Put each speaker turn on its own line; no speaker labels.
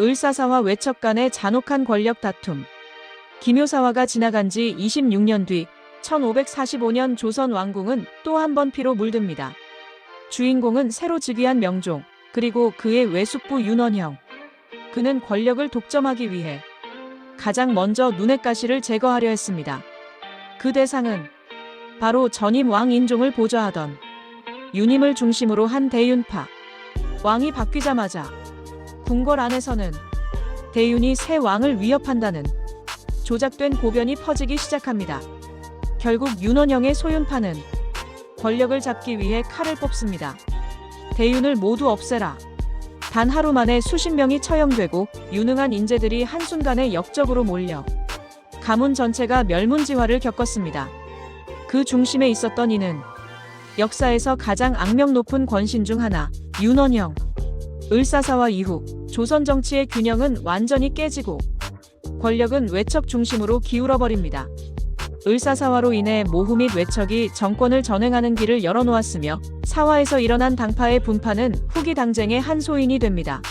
을사사와 외척 간의 잔혹한 권력 다툼. 김효사화가 지나간 지 26년 뒤 1545년 조선 왕궁은 또 한 번 피로 물듭니다. 주인공은 새로 즉위한 명종, 그리고 그의 외숙부 윤원형. 그는 권력을 독점하기 위해 가장 먼저 눈의 가시를 제거하려 했습니다. 그 대상은 바로 전임 왕 인종을 보좌하던 윤임을 중심으로 한 대윤파. 왕이 바뀌자마자 궁궐 안에서는 대윤이 새 왕을 위협한다는 조작된 고변이 퍼지기 시작합니다. 결국 윤원영의 소윤파는 권력을 잡기 위해 칼을 뽑습니다. 대윤을 모두 없애라. 단 하루 만에 수십 명이 처형되고 유능한 인재들이 한순간에 역적으로 몰려 가문 전체가 멸문지화를 겪었습니다. 그 중심에 있었던 이는 역사에서 가장 악명 높은 권신 중 하나, 윤원형. 을사사와 이후 조선 정치의 균형은 완전히 깨지고 권력은 외척 중심으로 기울어버립니다. 을사사화로 인해 모후 및 외척이 정권을 전횡하는 길을 열어놓았으며 사화에서 일어난 당파의 분파는 후기 당쟁의 한 소인이 됩니다.